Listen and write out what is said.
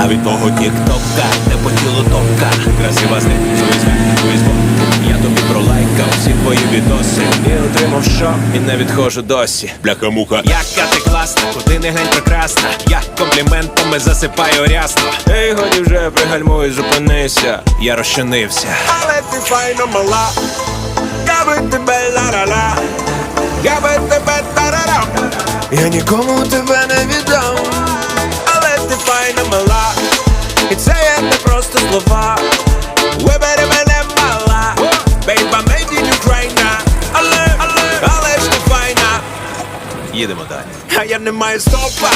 А від того тік-тока не по тілу топка. Красива знизу Я тобі пролайкав всі твої відоси. І отримав що, і не відходжу досі. Бляха-муха. Яка ти класна, куди не глянь прекрасна. Я компліментами засипаю рясно. Ей, годі вже пригальмуй, зупинися. Я розчинився. Але ти файно мала. Я би тебе ла-ла-ла. Я би тебе тарарам Я нікому тебе не віддам. Але ти файна мала, і це є не просто слова. Вибери Їдемо далі. А я не маю стопа.